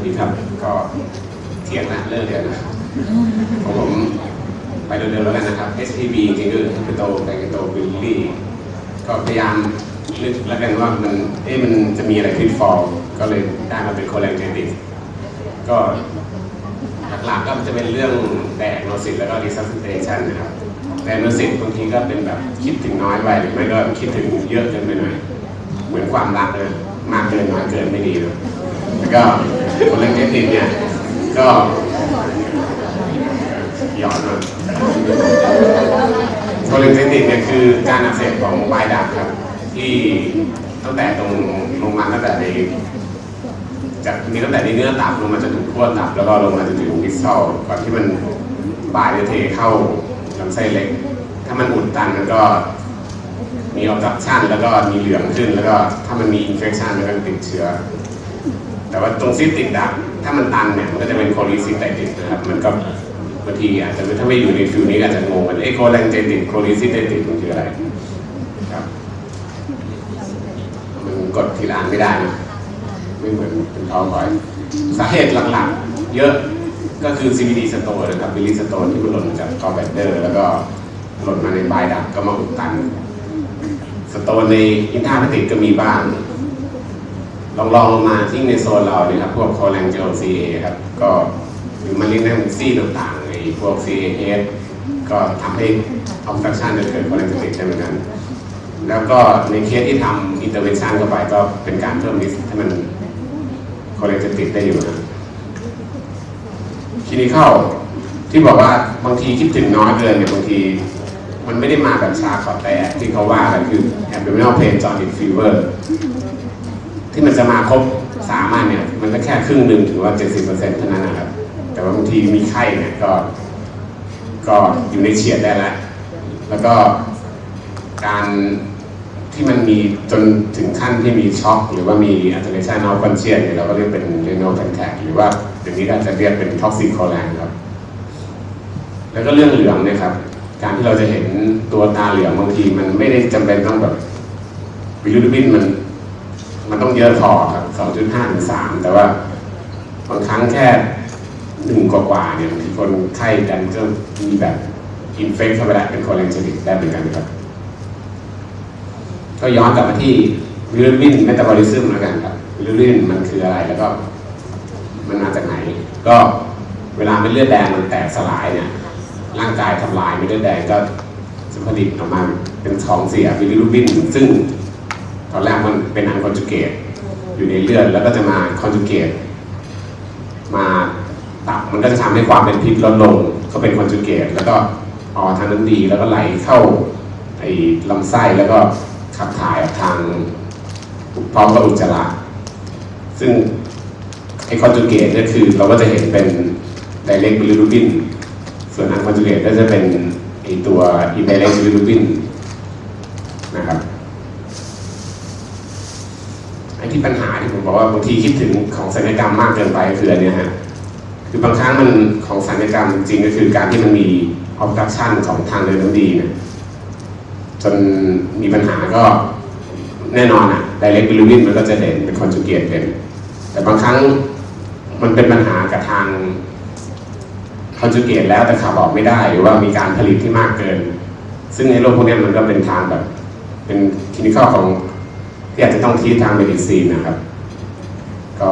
วัสดีครับก็เที่ยงนะเลิกเรียนนะของผมไปเร็วๆแล้วกันนะครับ SPB จริงๆคือ Capital b a n k a t o b i l l y ก็พยายามนึกแล้วกันว่ามันเอ๊ะมันจะมีอะไรขึ้นฟอลก็เลยได้มาเป็น c o l l a g e n t i v ก็หลักๆก็จะเป็นเรื่องแดกโนซิตแล้วก็ resuscitation นะครับแต่โนซิตบางทีก็เป็นแบบคิดถึงน้อยไปหรือไม่ก็คิดถึงเยอะเกินไปหน่อยเหมือนความรักเลยมากเกินน้อยเกินไม่ดีนะแล้วก็ คนเล่นเทคนิคเนี่ย ก็หยอดนะคนเล่นเทคนิคเนี่ยคือการอักเสบของปลายดาบครับ ที่ตั้งแต่ตรงลงมาตั้งแต่ในจากมีตั้งแต่ในเนื้อตับลงมาจนถึงขั้วตับแล้วก็ลงมาจนถึงพิสซอลก่อนที่มันปลายจะเทเข้าลำไส้เล็ก ถ้ามันอุดตันมันก็มีออบดักชันแล้วก็มีเหลืองขึ้น แล้วก็ถ้ามันมีอินเฟคชันมันก็ติดเชื้อ แต่ว่าตรงซิสติกดักถ้ามันตันเนี่ยมันก็จะเป็นโคลิซิสไตติสนะครับ มันก็บางทีอาจจะถ้าไม่อยู่ในฟิวนี้อาจจะงงกันเอ้โคแลงเจติกโคลิซิสไตติสมันคืออะไรครับมันกดทีละอันไม่ได้นะไม่เหมือนเป็นท้องก่อยสาเหตุหลักๆ เยอะก็คือ CBD สโตนนะครับบิลิสโตนที่มันหล่นจากกอแบตเดอร์ แล้วก็หล่นมาในปลายดักก็มาอุดตัน สโตนในอินทาพติกก็มีบ้าง ลองลองลงมาที่ในโซนเราเนี่ยครับพวกโคแลงเจลซีเอครับก็หรือมาลินแนมซี่ต่างๆไอ้พวก CAS ก็ทำให้ออ s ส r ั c ชันเกิดโคแลงเจติกได้เหมือนกันแล้วก็ในเคสที่ทำอินเตอร์เวนชันเข้าไปก็เป็นการเพิ่มริสให้มันโคแลงเจติกได้อยู่นะทีนี้เข้าที่บอกว่าบางทีคิดถึงน้อยเกินเนี่ยบางที มันไม่ได้มาแบบชาขอแต่ที่เขาว่ากันคือ abdominal pain jaundice fever ที่มันจะมาครบสามอันเนี่ยมันก็แค่ครึ่งหนึ่งถึงว่า70%เปอร์เซ็นต์เท่านั้นนะครับ แต่ว่าบางทีมีไข้เนี่ยก็ ก็อยู่ในเฉียดได้แล้วแล้วก็การที่มันมีจนถึงขั้นที่มีช็อกหรือว่ามี alteration of conscious เนี่ยเราก็เรียกเป็น renal contact หรือว่าเดี๋ยวนี้ก็จะเรียกเป็น toxic colan ครับแล้วก็เรื่องเหลืองเนี่ยครับ การที่เราจะเห็นตัวตาเหลืองบางทีมันไม่ได้จำเป็นต้องแบบบิลิรูบินมัน มันต้องเยอะพอครับ2.5ถึง3แต่ว่าบางครั้งแค่หนึ่งกว่าๆเนี่ยบางทีคนไข้ดันก็มีแบบอินเฟคเข้าไปได้เป็นโคเลนเจนิกได้เหมือนกันครับ ก็ย้อนกลับมาที่บิลิรูบินเมตาบอลิซึมแล้วกันครับบิลิรูบินมันคืออะไรแล้วก็ มันมาจากไหน ก็เวลาเป็นเลือดแดงมันแตกสลายเนี่ยร่างกายทำลายเม็ดเลือดแดงก็จะผลิตออกมาเป็นของเสียบิลิรูบิน ซึ่ง ตอนแรกมันเป็นอันคอนจูเกตอยู่ในเลือดแล้วก็จะมาคอนจูเกตมาตับมันก็จะทำให้ความเป็นพิษลดลงก็เป็นคอนจูเกตแล้วก็ออทางน้ำดีแล้วก็ไหลเข้าไอ้ลำไส้แล้วก็ขับถ่ายออกทางพร้อมกับอุจจาระซึ่งไอ้คอนจูเกตเนี่ยคือเราก็จะเห็นเป็นไดเรกบิลิรูบิน ส่วนอันคอนจูเกตก็จะเป็นไอตัวอินไดเรกบิลิรูบินนะครับ ไอ้ที่ ปัญหาที่ผมบอกว่าบางทีคิดถึงของศัลยกรรมมากเกินไปคืออันเนี้ยฮะคือบางครั้งมันของศัลยกรรมจริงๆก็คือการที่มันมีออ d ดักชันของทางเดินน้ำดีเนี่ยจนมีปัญหาก็แน่นอนอะไดเรกบิลิรูบินมันก็จะเด่นเป็นคอนจูเกตเป็นแต่บางครั้งมันเป็นปัญหากับทางคอนจูเกตแล้วแต่ขับออกไม่ได้หรือว่ามีการผลิตที่มากเกิน ซึ่งในโรคพวกนี้มันก็เป็นทางแบบเป็นคลินิคอลของ ที่อาจจะต้องทีทางเมดิซีนนะครับ ก็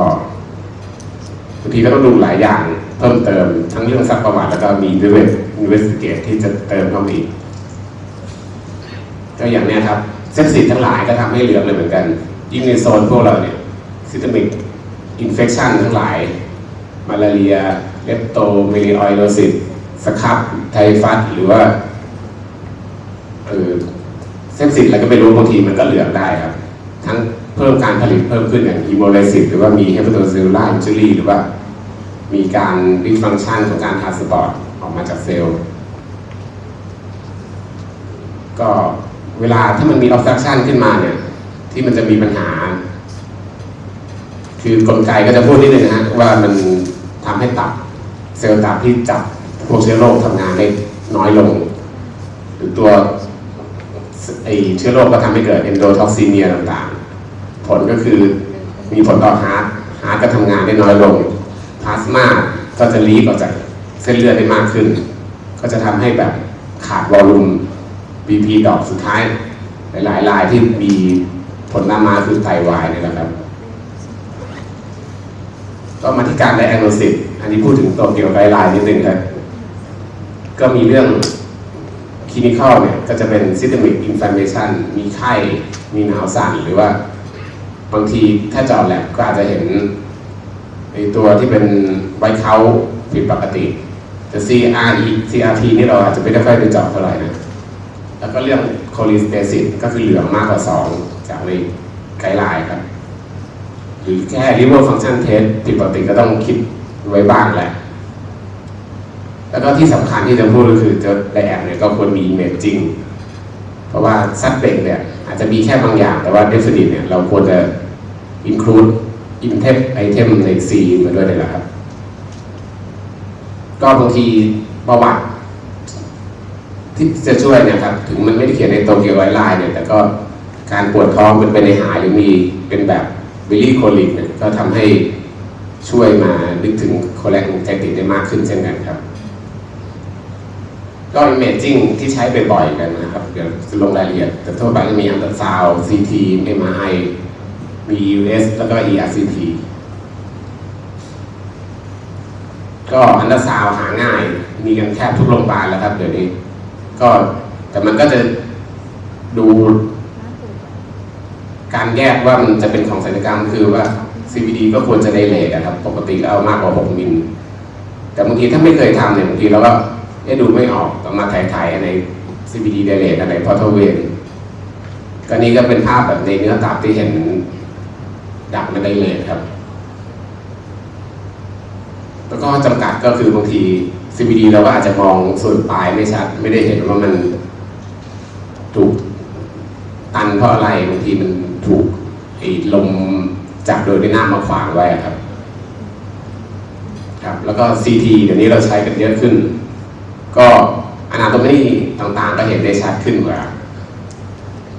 บางทีก็ต้องดูหลายอย่างเพิ่มเติมทั้งเรื่องซักประวัติแล้วก็มีด้วยอินเวสติเกตที่จะเติมเข้ามาอีกก็อย่างเนี้ยครับเส้นสีทั้งหลายก็ทำให้เหลืองเลยเหมือนกัน ยิ่งในโซนพวกเราเนี่ยซิสเตมิกอินเฟคชันทั้งหลาย มาลาเรียเลปโตเมลิออยโลซิสสครับไทฟัสหรือว่าเออเส้นสิทธิ์อะไรก็ไม่รู้บางทีมันก็เหลืองได้ครับ ทั้งเพิ่มการผลิตเพิ่มขึ้นอย่างฮีโมไลซิสหรือว่ามีเฮปโตเซลลูลาร์อินจูรีหรือว่า มีการรีฟังชันของการทานสปอร์ตออกมาจากเซลล์ก็เวลาถ้ามันมีออ s ส r ั c ชันขึ้นมาเนี่ย ที่มันจะมีปัญหา คือกลไกก็จะพูดนิดนึงนะฮะว่ามันทำให้ตับเซลล์ตับที่จับพวกเชื้อโรคทำงานได้น้อยลง หรือตัวไอเชื้อโรคก็ทำให้เกิดเอนโดท็อกซิเมียต่าง ผลก็คือมีผลต่อฮาร์ดฮาร์ดก็ทำงานได้น้อยลงพลาสมาก็จะลีกออกจากเส้นเลือดได้มากขึ้น ก็จะทำให้แบบขาดวอลลุ่ม BP ดอกสุดท้าย หลายๆรายที่มีผลตามมาคือไตวายเนี่ยแหละครับก็มาที่การไดแอนโนซิสอันนี้พูดถึงตัวเกี่ยวกับไกด์ไลน์นิดนึงครับ ก็มีเรื่องคลินิคอลเนี่ย ก็จะเป็น systemic inflammation มีไข้ มีหนาวสั่นหรือว่า บางทีถ้าเจอแลบก็อาจจะเห็นในตัวที่เป็นไวเขาผิดปกติ แต่ CRE CRT นี่เราอาจจะไม่ได้ค่อยไปเจาะเท่าไหร่นะ แล้วก็เรื่อง cholestasis ก็คือเหลืองมากกว่า 2 จากในไกด์ไลน์ครับ หรือแค่ liver function test ผิดปกติก็ต้องคิดไว้บ้างแหละ แล้วก็ที่สำคัญที่จะพูดก็คือจะไดแอบเนี่ยก็ควรมี imaging เพราะว่าซัดเบรกเนี่ย จะมีแค่บางอย่าง แต่ว่า definite เนี่ยเราควรจะ include item item ใน C มาด้วยเลยนะครับ ก็บางทีประวัติที่จะช่วยเนะครับ ถึงมันไม่ได้เขียนในโตเกียวไวไลน์เนี่ย แต่ก็การปวดท้องเป็นไปในหายหรือมีเป็นแบบบิลลี่โคลิกเนี่ยก็ทำให้ช่วยมานึกถึงโคแลกแทติได้มากขึ้นเช่นกันครับ ก็ imaging ที่ใช้บ่อยๆกันนะครับ เดี๋ยวจะลงรายละเอียดแต่ทั่วไปก็มีอันตราซาว CT MRI มี US แล้วก็ ERCP ก็อันตราซาวหาง่าย มีกันแทบทุกโรงพยาบาลแล้วครับ เดี๋ยวนี้ ก็แต่มันก็จะดู การแยกว่ามันจะเป็นของศัลยกรรมคือว่า CBD ก็ควรจะได้เลทนะครับ ปกติเอามากกว่า 6 มิล แต่บางทีถ้าไม่เคยทำเนี่ยบางทีเราก็ เอ๊ะดูไม่ออกต้องมาถ่ายๆอันไหน CBD ไดเลทอันไหนพอทเวนก็นี่ก็เป็นภาพแบบในเนื้อตับที่เห็นดักไม่ได้เลยครับ แล้วก็จำกัดก็คือบางที CBD เราก็อาจจะมองส่วนปลายไม่ชัด ไม่ได้เห็นว่ามันถูกตันเพราะอะไรบางทีมันถูกลมจากโดยไม่น่ามาขวางไว้ครับ ครับ แล้วก็ CT เดี๋ยวนี้เราใช้กันเยอะขึ้น ก็อนาโตมีต่างๆ ก็เห็นได้ชัดขึ้นกว่า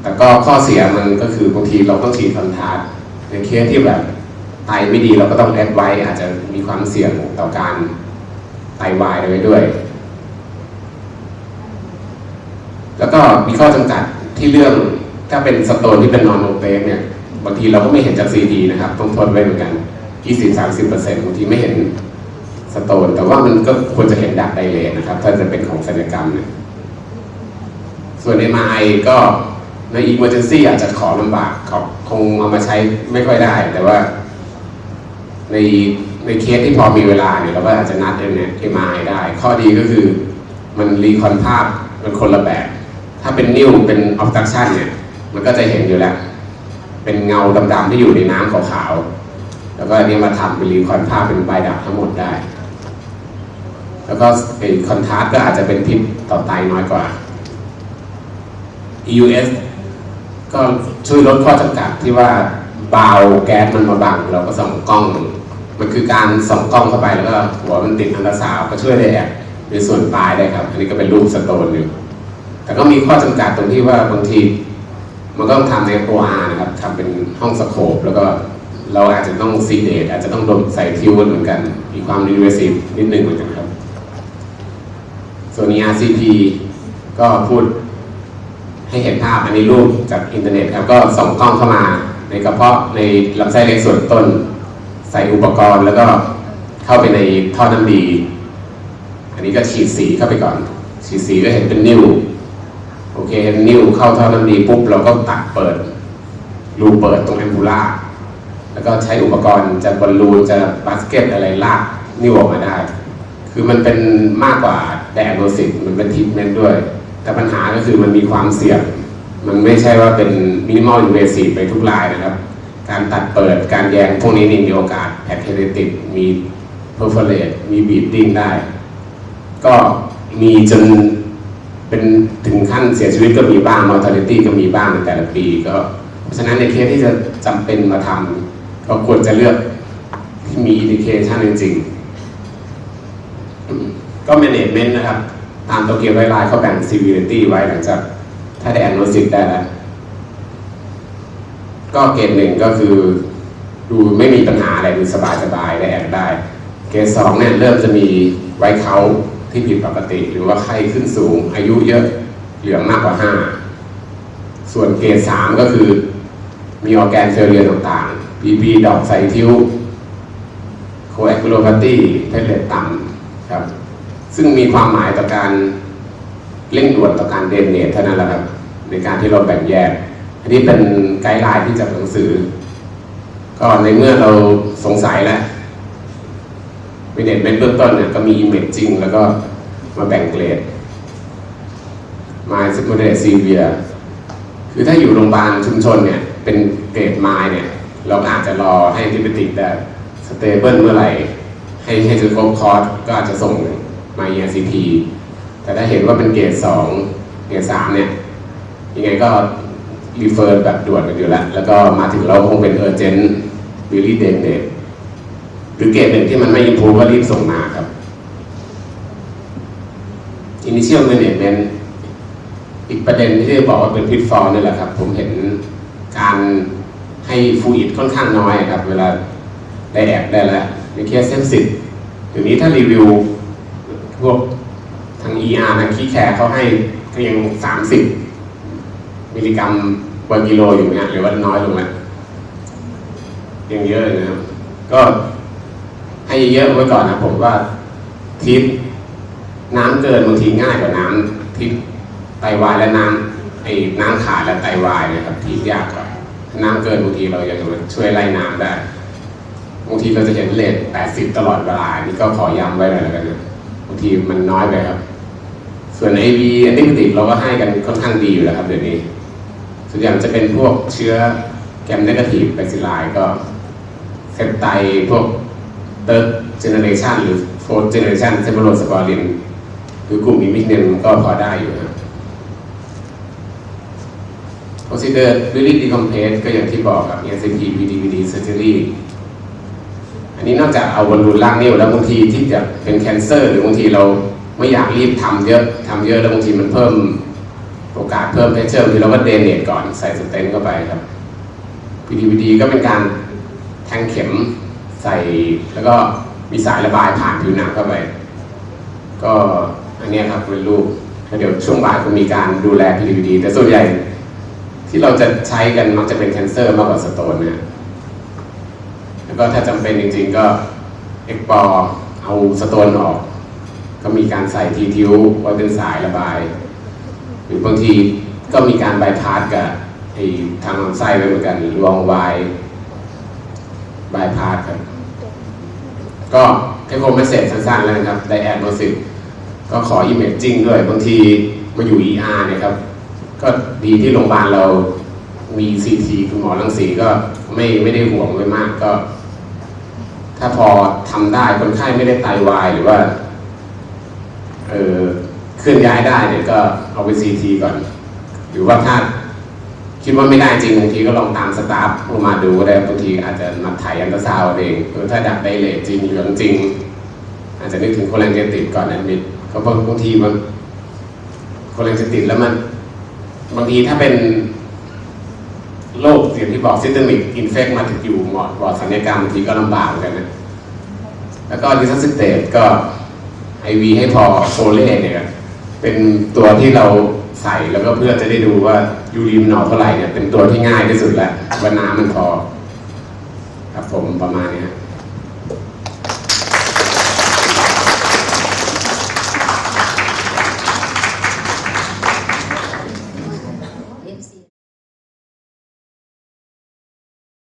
แต่ก็ข้อเสียมันก็คือบางทีเราต้องฉีดคอนทาสในเคสที่แบบไตไม่ดีเราก็ต้องแอดไว้อาจจะมีความเสี่ยงต่อการไตวายไว้ด้วย แล้วก็มีข้อจำกัดที่เรื่องถ้าเป็นสโตนที่เป็นนอนโอเปกเนี่ยบางทีเราก็ไม่เห็นจากซีดีนะครับ ต้องทนไว้เหมือนกัน 20-30%บางทีไม่เห็น สโตน แต่ว่ามันก็ควรจะเห็นดักไดเลทนะครับ ถ้าจะเป็นของศัลยกรรมเนี่ยส่วน MRI ก็ใน Emergency อาจจะขอลำบากเขาคงเอามาใช้ไม่ค่อยได้ แต่ว่า ในในเคสที่พอมีเวลาเนี่ยเราก็อาจจะนัดเอ็มเนี่ย MRI ได้ ข้อดีก็คือมันรีคอนภาพมันคนละแบบ ถ้าเป็นนิ้วเป็น obstruction เนี่ยมันก็จะเห็นอยู่แล้ว เป็นเงาดำๆที่อยู่ในน้ำขาวๆแล้วก็อันนี้มาทำเป็นรีคอนภาพเป็นใบดับทั้งหมดได้ แล้วก็อคอนทราสต์ก็อาจจะเป็นพิษต่อไตน้อยกว่า EUS ก็ช่วยลดข้อจำกัดที่ว่าเบาแก๊สมันมาบังเราก็ส่องกล้อง มันคือการส่องกล้องเข้าไปแล้วก็หัวมันติดอันตราซาวก็ช่วยได้แอบในส่วนปลายได้ครับ อันนี้ก็เป็นรูปสโตนอยู่ แต่ก็มีข้อจำกัดตรงที่ว่าบางทีมันก็ต้องทำใน OR นะครับทำเป็นห้องสโคปแล้วก็เราอาจจะต้องซีเดตอาจจะต้องดมใส่ทิวเหมือนกัน มีความรีเวซีฟนิดนึงเหมือนกันค ส่วน RCP ก็พูดให้เห็นภาพอันนี้รูปจากอินเทอร์เน็ตครับก็ส่งกล้องเข้ามาในกระเพาะในลำไส้เล็กส่วนต้น ใส่อุปกรณ์แล้วก็เข้าไปในท่อน้ำดี อันนี้ก็ฉีดสีเข้าไปก่อน ฉีดสีก็เห็นเป็นนิ้วโอเคเห็นนิ้วเข้าท่อน้ำดีปุ๊บเราก็ตัดเปิด รูเปิดตรงแอมบูล่าแล้วก็ใช้อุปกรณ์จะบอลลูนจะบาสเกตอะไรลากนิ้วออกมาได้ คือมันเป็นมากกว่า แดนโนซิสมันเป็นทิปเมนด้วย แต่ปัญหาก็คือมันมีความเสี่ยง มันไม่ใช่ว่าเป็นมินิมอลอินเวซีไปทุกรายนะครับ การตัดเปิดการแยงพวกนี้นี่มีโอกาสแพทเทเรติดมีเพอร์เฟเรตมีบีดดิ้งได้ ก็มีจนเป็นถึงขั้นเสียชีวิตก็มีบ้างมอร์ a ลิตี้ก็มีบ้างในแต่ละปีก็ เพราะฉะนั้นในเคสที่จะจำเป็นมาทำก็ควรจะเลือกที่มีอินดิเคชันจริงๆ ก็ management นะครับ ตามตัวเกียวไวไลน์เขาแบ่ง severity ไว้หลังจาก ถ้าได้ diagnosis ได้แล้ว ก็เกรดหนึ่งก็คือ ดูไม่มีปัญหาอะไรดูสบายสบายได้แอกได้ เกรดสองเนี่ยเริ่มจะมีไวท์เขาที่ผิดปกติ หรือว่าไข้ขึ้นสูง อายุเยอะเหลืองมากกว่าห้าส่วนเกรดสามก็คือมีออแกนเฟลเลียต่างๆ PP ดอกไซทิวโคแอคโลพาตี้เพลเลตต่ำครับ ซึ่งมีความหมายต่อการเร่งด่วนต่อการเดนเนตเท่านั้นแหละครับในการที่เราแบ่งแยก อันนี้เป็นไกด์ไลน์ที่จากหนังสือ ก็ในเมื่อเราสงสัยแล้วเมเนจเมนเบื้องต้นเนี่ยก็มี imaging แล้วก็มาแบ่งเกรด My s e c o n d a r y severe คือถ้าอยู่โรงพยาบาลชุมชนเนี่ย เป็นเกรดไมล์เนี่ย เราอาจจะรอให้ทิปติกแต่สเตเบิลเมื่อไหร่ ให้ให้จะครบคอร์สก็อาจจะส่ง มา ERCP แต่ถ้าเห็นว่าเป็นเกรดสองเกรดสามเนี่ยยังไงก็รีเฟอร์แบบด่วนกันอยู่แล้ว แล้วก็มาถึงเราคงเป็นเออร์เจนต์วิลลี่เดนเดหรือเกรดหนึ่งที่มันไม่อินพูก็รีบส่งมาครับ Initial Management อีกประเด็นที่จะบอกว่าเป็นพิทฟอลนี่แหละครับ ผมเห็นการให้ฟูอิดค่อนข้างน้อยครับ เวลาได้แอบได้แล้วในเคสเซนซิตเดี๋ยวนี้ถ้ารีวิว พวกทาง ER นะคีแคร์เขาให้เพียง 30 มิลลิกรัมต่อกิโลอยู่เนี่ยหรือว่าน้อยลงแล้วยังเยอะเลยนะครับ ก็ให้เยอะไว้ก่อนนะผมว่าทิปน้ำเกินบางทีง่ายกว่าน้ำทิปไตวายและน้ำไอ้น้ำขาดและไตวายนะครับที่ยากกว่าน้ำเกินบางทีเรายังช่วยไล่น้ำได้บางทีเราจะเห็นเลท80ตลอดเวลานี่ก็ขอย้ำไว้หน่อยแล้วกันนะ ทีมันน้อยไปครับ ส่วน AV แอนติบ o ติกเราก็ให้กันค่อนข้างดีอยู่แล้วครับเดี๋ยวนี้ ส่วนใหญ่จะเป็นพวกเชื้อแกมเนกาทีฟแบคซิลไลก็เซปไตพวกเติร์ดเจเนเรชันหรือโฟร์เจเนเรชันเซฟโรสปอรินหรือกลุ่มอิมิกเนมก็พอได้อยู่ครับ consider really decompress ก็อย่างที่บอกครับ ECP PDVD surgery อันนี้นอกจากเอาบอลลูนล่างนิ้วแล้วบางทีที่จะเป็นแคนเซอร์ หรือบางทีเราไม่อยากรีบทำเยอะทำเยอะแล้วบางทีมันเพิ่มโอกาสเพิ่มเพชเชอร์บางทีเราก็เดนเนตก่อนใส่สเตนเข้าไปครับ PDVD ก็เป็นการแทงเข็มใส่แล้วก็มีสายระบายผ่านผิวหนังเข้าไป ก็อันนี้ครับเป็นรูปแล้วเดี๋ยวช่วงบ่ายก็มีการดูแล PDVD แต่ส่วนใหญ่ที่เราจะใช้กันมักจะเป็นแคนเซอร์มากกว่าสโตนเนี่ย แล้วก็ถ้าจำเป็นจริงๆก็เอ็กปอเอาสโตนออก ก็มีการใส่ทีทิวไว้เป็นสายระบาย หรือบางทีก็มีการบายพาสกับไอ้ทางลำไส้ไว้เหมือนกันลวงวายบายพาสครับก็เทคโนเมสเซจสั้นๆแล้วนะครับไดแอดโนสิก็ขออิมเมจจิ้งด้วย บางทีมาอยู่ ER เนี่ยครับ ก็ดีที่โรงพยาบาลเรามีซีทีคุณหมอรังสีก็ไม่ไม่ได้ห่วงไว้มากก็ ถ้าพอทำได้คนไข้ไม่ได้ไตวายหรือว่าเออเคลื่อนย้ายได้เนี่ยก็เอาไปซีทีก่อน หรือว่าถ้าคิดว่าไม่ได้จริงบางทีก็ลองตามสตาฟลงมาดูก็ได้บางทีอาจจะมาถ่ายอันตราซาวเองหรือถ้าดักไดเลทจริงเหลืองจริง อาจจะนึกถึงโคแลนเจติดก่อนแอดมิดก็เพราะบางทีมันโคแลนเจติดแล้วมันบางทีถ้าเป็น ที่บอกซิสเตมิกอินเฟกมาถึงอยู่หมอดบอดสัญญกรรมบางทีก็ลำบากเหมือนกันนะแล้วก็ดิซัสเตตก็ไอวีให้พอโซเล่เนี่ย เป็นตัวที่เราใส่แล้วก็เพื่อจะได้ดูว่ายูรีมันออเท่าไหร่เนี่ยเป็นตัวที่ง่ายที่สุดแล้วว่าน้ำมันพอ ครับผมประมาณนี้